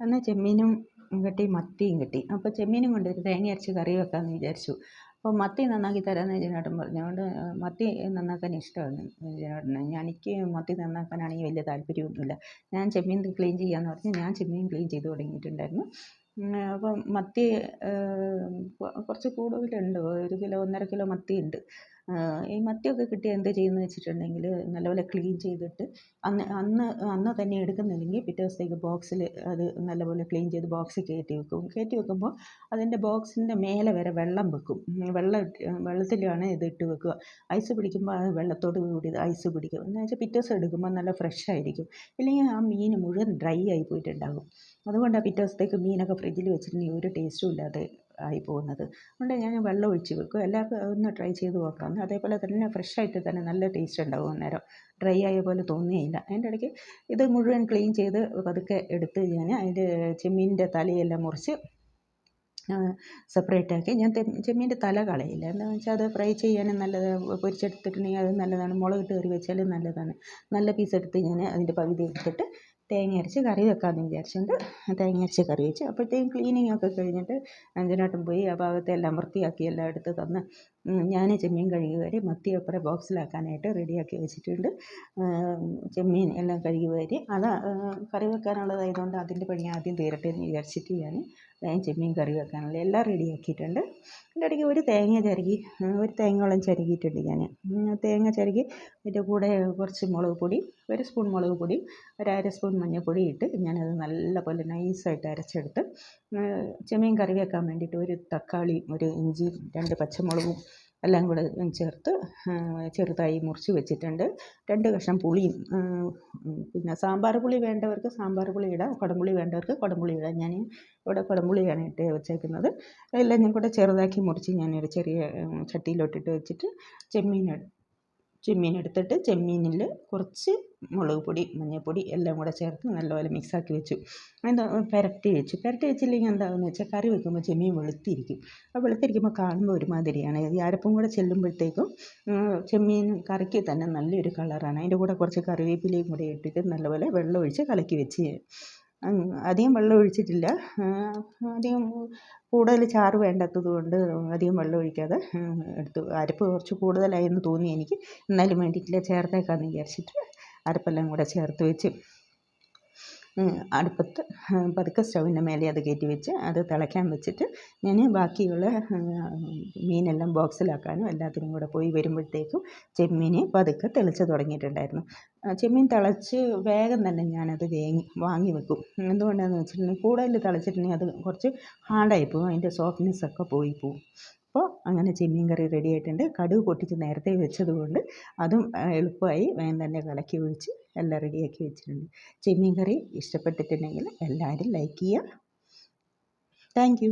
എന്നാൽ ചെമ്മീനും കിട്ടി മത്തിയും കിട്ടി. അപ്പോൾ ചെമ്മീനും കൊണ്ടൊരു തേങ്ങ അരച്ച് കറി വെക്കാമെന്ന് വിചാരിച്ചു. അപ്പോൾ മത്തി നന്നാക്കി തരാമെന്ന് ചേട്ടൻ പറഞ്ഞു. അതുകൊണ്ട് മത്തി നന്നാക്കാൻ ഇഷ്ടമാണ് ചേട്ടന് എനിക്ക് മത്തി നന്നാക്കാനാണെങ്കിൽ വലിയ താല്പര്യമൊന്നുമില്ല. ഞാൻ ചെമ്മീൻ ക്ലീൻ ചെയ്യാമെന്ന് പറഞ്ഞ് ഞാൻ ചെമ്മീൻ ക്ലീൻ ചെയ്ത് തുടങ്ങിയിട്ടുണ്ടായിരുന്നു. അപ്പം മത്തി കുറച്ച് കൂടുതലുണ്ട്. ഒരു കിലോ ഒന്നര കിലോ മത്തിയുണ്ട് ഈ മത്തിയൊക്കെ കിട്ടിയാൽ എന്ത് ചെയ്യുമെന്ന് വെച്ചിട്ടുണ്ടെങ്കിൽ നല്ലപോലെ ക്ലീൻ ചെയ്തിട്ട് അന്ന് അന്ന് അന്ന് തന്നെ എടുക്കുന്നില്ലെങ്കിൽ പിറ്റേ ദിവസത്തേക്ക് ബോക്സിൽ അത് നല്ലപോലെ ക്ലീൻ ചെയ്ത് ബോക്സിൽ കയറ്റി വെക്കും. കയറ്റി വെക്കുമ്പോൾ അതിന്റെ ബോക്സിന്റെ മേലെ വരെ വെള്ളം വെക്കും. വെള്ളം വെള്ളത്തിലാണ് ഇത് ഇട്ട് വെക്കുക. ഐസ് പിടിക്കുമ്പോൾ അത് വെള്ളത്തോട് കൂടി ഐസ് പിടിക്കും. എന്ന് വെച്ചാൽ പിറ്റേ ദിവസം എടുക്കുമ്പോൾ നല്ല ഫ്രഷ് ആയിരിക്കും. ഇല്ലെങ്കിൽ ആ മീൻ മുഴുവൻ ഡ്രൈ ആയി പോയിട്ടുണ്ടാകും. അതുകൊണ്ടാണ് പിറ്റേ ദിവസത്തേക്ക് മീനൊക്കെ ഫ്രിഡ്ജിൽ വെച്ചിട്ടുണ്ടെങ്കിൽ ഒരു ടേസ്റ്റും ഇല്ലാതെ ആയി പോകുന്നത്. അതുകൊണ്ട് ഞാൻ വെള്ളം ഒഴിച്ച് വെക്കും. എല്ലാവർക്കും ഒന്ന് ട്രൈ ചെയ്ത് നോക്കാം അതേപോലെ തന്നെ ഫ്രഷ് ആയിട്ട് തന്നെ നല്ല ടേസ്റ്റ് ഉണ്ടാവും അന്നേരം. ഡ്രൈ ആയ പോലെ തോന്നുകയില്ല അതിന്റെ ഇടയ്ക്ക് ഇത് മുഴുവൻ ക്ലീൻ ചെയ്ത് പതുക്കെ എടുത്ത് ഞാൻ അതിന്റെ ചെമ്മീനിന്റെ തലയെല്ലാം മുറിച്ച് സെപ്പറേറ്റ് ആക്കി. ഞാൻ ചെമ്മീന്റെ തല കളയില്ല. എന്താണെന്ന് വെച്ചാൽ അത് ഫ്രൈ ചെയ്യാനും നല്ലത് പൊരിച്ചെടുത്തിട്ടുണ്ടെങ്കിൽ അത് നല്ലതാണ്. മുളകിട്ട് കറി വെച്ചാലും നല്ലതാണ്. നല്ല പീസ് എടുത്ത് ഞാൻ അതിന്റെ പകുതി എടുത്തിട്ട് തേങ്ങ അരച്ച് കറി വെക്കാമെന്ന് വിചാരിച്ചുകൊണ്ട് തേങ്ങ അരച്ച് കറി വെച്ചു അപ്പോഴത്തേക്കും ക്ലീനിങ് ഒക്കെ കഴിഞ്ഞിട്ട് അഞ്ജനേട്ടൻ പോയി ആ ഭാഗത്തെല്ലാം വൃത്തിയാക്കി എല്ലാം എടുത്ത് തന്ന് ഞാൻ ചെമ്മീൻ കഴുകി വാരി മത്തി അപ്പുറം ബോക്സിലാക്കാനായിട്ട് റെഡിയാക്കി വെച്ചിട്ടുണ്ട്. ചെമ്മീൻ എല്ലാം കഴുകി വാരി അത് കറി വെക്കാനുള്ളതായതുകൊണ്ട് അതിന്റെ പണി ആദ്യം തീരട്ടെ എന്ന് വിചാരിച്ചിട്ട് ഞാൻ ചെമ്മീൻ കറി വെക്കാനുള്ള എല്ലാം റെഡിയാക്കിയിട്ടുണ്ട്. അതിന്റെ ഇടയ്ക്ക് ഒരു തേങ്ങ ചരുകി ഒരു തേങ്ങയോളം ചരുകിയിട്ടുണ്ട് ഞാൻ തേങ്ങ ചരുകി അതിന്റെ കൂടെ കുറച്ച് മുളക് പൊടി ഒരു സ്പൂൺ മുളക് പൊടിയും ഒരു അര സ്പൂൺ മഞ്ഞൾപ്പൊടി ഇട്ട് ഞാനത് നല്ലപോലെ നൈസായിട്ട് അരച്ചെടുത്ത് ചെമ്മീൻ കറി വെക്കാൻ വേണ്ടിയിട്ട് ഒരു തക്കാളി ഒരു ഇഞ്ചി രണ്ട് പച്ചമുളകും എല്ലാം കൂടെ ചേർത്ത് ചെറുതായി മുറിച്ച് വെച്ചിട്ടുണ്ട്. രണ്ട് കഷ്ണം പുളിയും പിന്നെ സാമ്പാർ പുളി വേണ്ടവർക്ക് സാമ്പാർ പുളി ഇടാം കുടംപുളി വേണ്ടവർക്ക് കുടംപുളി ഇടാം. ഞാൻ ഇവിടെ കുടംപുളിയാണ് ഇട്ട് വെച്ചേക്കുന്നത്. എല്ലാം ഞാൻ കൂടെ ചെറുതാക്കി മുറിച്ച് ഞാനൊരു ചെറിയ ചട്ടിയിലോട്ടിട്ട് വെച്ചിട്ട് ചെമ്മീൻ ചെമ്മീൻ എടുത്തിട്ട് ചെമ്മീനിൽ കുറച്ച് മുളക് പൊടി മഞ്ഞൾപ്പൊടി എല്ലാം കൂടെ ചേർത്ത് നല്ലപോലെ മിക്സാക്കി വെച്ചു. എന്താ പുരട്ടി വെച്ചു. പുരട്ടി വെച്ചില്ലെങ്കിൽ എന്താണെന്ന് വെച്ചാൽ കറി വെക്കുമ്പോൾ ചെമ്മീൻ വെളുത്തിരിക്കും. അപ്പോൾ വെളുത്തിരിക്കുമ്പോൾ കാണുമ്പോൾ ഒരുമാതിരിയാണ്. ഈ അരപ്പും കൂടെ ചെല്ലുമ്പോഴത്തേക്കും ചെമ്മീൻ കറിക്ക് തന്നെ നല്ലൊരു കളറാണ് അതിന്റെ കൂടെ കുറച്ച് കറിവേപ്പിലയും കൂടെ ഇട്ടിട്ട് നല്ലപോലെ വെള്ളം ഒഴിച്ച് കലക്കി വെച്ച് അധികം വെള്ളം ഒഴിച്ചിട്ടില്ല. അധികം കൂടുതൽ ചാറ് വേണ്ടാത്തത് കൊണ്ട് അധികം വെള്ളം ഒഴിക്കാതെ എടുത്തു. അരപ്പ് കുറച്ച് കൂടുതലായി എന്ന് തോന്നി എനിക്ക്. എന്നാലും വേണ്ടിയിട്ടില്ല ചേർത്തേക്കാമെന്ന് വിചാരിച്ചിട്ട് അരപ്പെല്ലാം കൂടെ ചേർത്ത് വെച്ച് അടുപ്പത്ത് പതുക്കെ സ്റ്റൗവിന്റെ മേലെ അത് കയറ്റി വെച്ച് അത് തിളയ്ക്കാൻ വെച്ചിട്ട് ഞാൻ ബാക്കിയുള്ള മീനെല്ലാം ബോക്സിലാക്കാനും എല്ലാത്തിനും കൂടെ പോയി വരുമ്പോഴത്തേക്കും ചെമ്മീൻ പതുക്കെ തിളച്ച് തുടങ്ങിയിട്ടുണ്ടായിരുന്നു. ചെമ്മീൻ തിളച്ച് വേഗം തന്നെ ഞാനത് വേങ്ങി വാങ്ങി വെക്കും. എന്തുകൊണ്ടാണെന്ന് വെച്ചിട്ടുണ്ടെങ്കിൽ കൂടുതൽ തിളച്ചിട്ടുണ്ടെങ്കിൽ അത് കുറച്ച് ഹാർഡായി പോകും അതിന്റെ സോഫ്റ്റ്നെസ്സൊക്കെ പോയി പോകും അപ്പോൾ അങ്ങനെ ചെമ്മീൻ കറി റെഡി ആയിട്ടുണ്ട്. കടുക് പൊട്ടിച്ച് നേരത്തെ വെച്ചതുകൊണ്ട് അതും എളുപ്പമായി വേഗം തന്നെ കലക്കി ഒഴിച്ച് എല്ലാം റെഡിയാക്കി വെച്ചിട്ടുണ്ട്. ചെമ്മീൻ കറി ഇഷ്ടപ്പെട്ടിട്ടുണ്ടെങ്കിൽ എല്ലാവരും ലൈക്ക് ചെയ്യുക. താങ്ക്